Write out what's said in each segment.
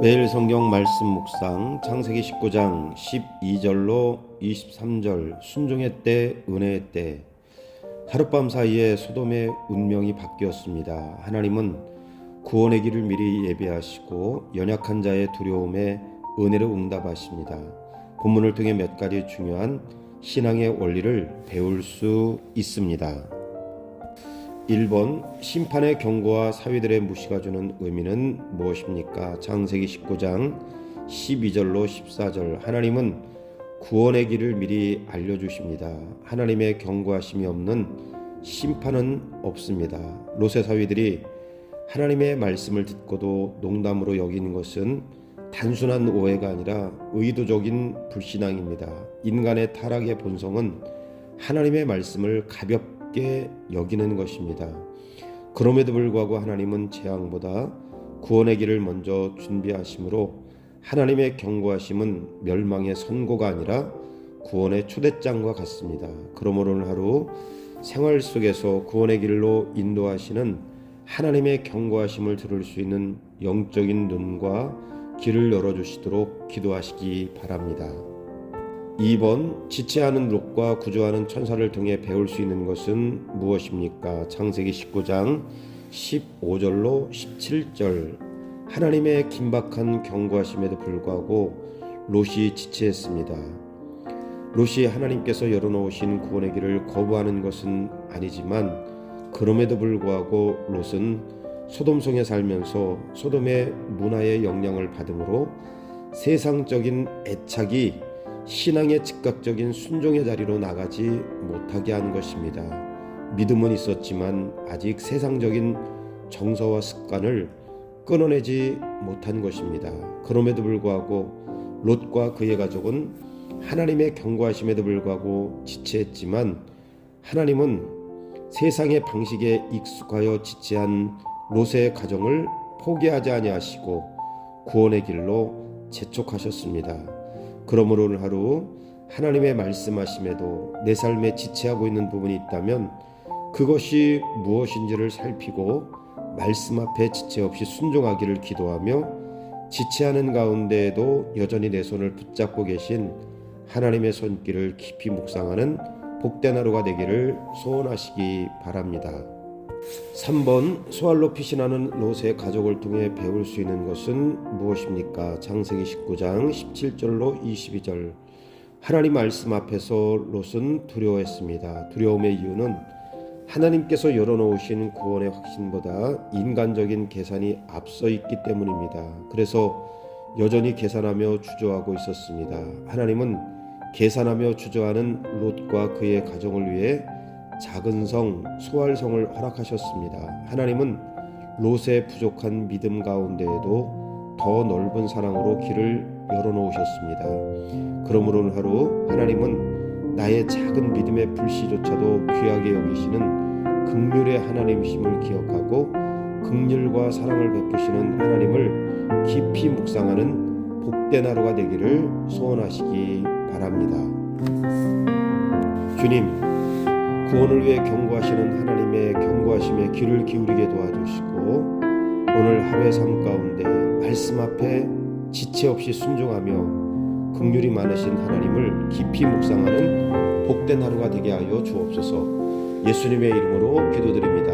매일 성경 말씀 묵상 창세기 19장 12절로 23절 순종의 때 은혜의 때 하룻밤 사이에 소돔의 운명이 바뀌었습니다. 하나님은 구원의 길을 미리 예비하시고 연약한 자의 두려움에 은혜로 응답하십니다. 본문을 통해 몇 가지 중요한 신앙의 원리를 배울 수 있습니다. 1번 심판의 경고와 사위들의 무시가 주는 의미는 무엇입니까? 창세기 19장 12절로 14절 하나님은 구원의 길을 미리 알려주십니다. 하나님의 경고하심이 없는 심판은 없습니다. 롯의 사위들이 하나님의 말씀을 듣고도 농담으로 여기는 것은 단순한 오해가 아니라 의도적인 불신앙입니다. 인간의 타락의 본성은 하나님의 말씀을 가볍게 가볍게 여기는 것입니다. 그럼에도 불구하고 하나님은 재앙보다 구원의 길을 먼저 준비하심으로 하나님의 경고하심은 멸망의 선고가 아니라 구원의 초대장과 같습니다. 그러므로 오늘 하루 생활 속에서 구원의 길로 인도하시는 하나님의 경고하심을 들을 수 있는 영적인 눈과 길을 열어주시도록 기도하시기 바랍니다. 2번 지체하는 롯과 구조하는 천사를 통해 배울 수 있는 것은 무엇입니까? 창세기 19장 15절로 17절 하나님의 긴박한 경고하심에도 불구하고 롯이 지체했습니다. 롯이 하나님께서 열어놓으신 구원의 길을 거부하는 것은 아니지만 그럼에도 불구하고 롯은 소돔성에 살면서 소돔의 문화의 영향을 받음으로 세상적인 애착이 신앙의 즉각적인 순종의 자리로 나가지 못하게 한 것입니다. 믿음은 있었지만 아직 세상적인 정서와 습관을 끊어내지 못한 것입니다. 그럼에도 불구하고 롯과 그의 가족은 하나님의 경고하심에도 불구하고 지체했지만 하나님은 세상의 방식에 익숙하여 지체한 롯의 가정을 포기하지 아니하시고 구원의 길로 재촉하셨습니다. 그러므로 오늘 하루 하나님의 말씀하심에도 내 삶에 지체하고 있는 부분이 있다면 그것이 무엇인지를 살피고 말씀 앞에 지체 없이 순종하기를 기도하며 지체하는 가운데에도 여전히 내 손을 붙잡고 계신 하나님의 손길을 깊이 묵상하는 복된 하루가 되기를 소원하시기 바랍니다. 3번 소알로 피신하는 롯의 가족을 통해 배울 수 있는 것은 무엇입니까? 창세기 19장 17절로 22절 하나님 말씀 앞에서 롯은 두려워했습니다. 두려움의 이유는 하나님께서 열어놓으신 구원의 확신보다 인간적인 계산이 앞서 있기 때문입니다. 그래서 여전히 계산하며 주저하고 있었습니다. 하나님은 계산하며 주저하는 롯과 그의 가정을 위해 작은 성 소알성을 허락하셨습니다. 하나님은 롯의 부족한 믿음 가운데에도 더 넓은 사랑으로 길을 열어놓으셨습니다. 그러므로 하루 하나님은 나의 작은 믿음의 불씨조차도 귀하게 여기시는 극률의 하나님이심을 기억하고 극률과 사랑을 베푸시는 하나님을 깊이 묵상하는 복된 하루가 되기를 소원하시기 바랍니다. 주님 구원을 위해 경고하시는 하나님의 경고하심에 귀를 기울이게 도와주시고 오늘 하루의 삶 가운데 말씀 앞에 지체 없이 순종하며 긍휼이 많으신 하나님을 깊이 묵상하는 복된 하루가 되게 하여 주옵소서. 예수님의 이름으로 기도드립니다.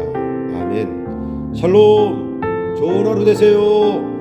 아멘. 샬롬. 좋은 하루 되세요.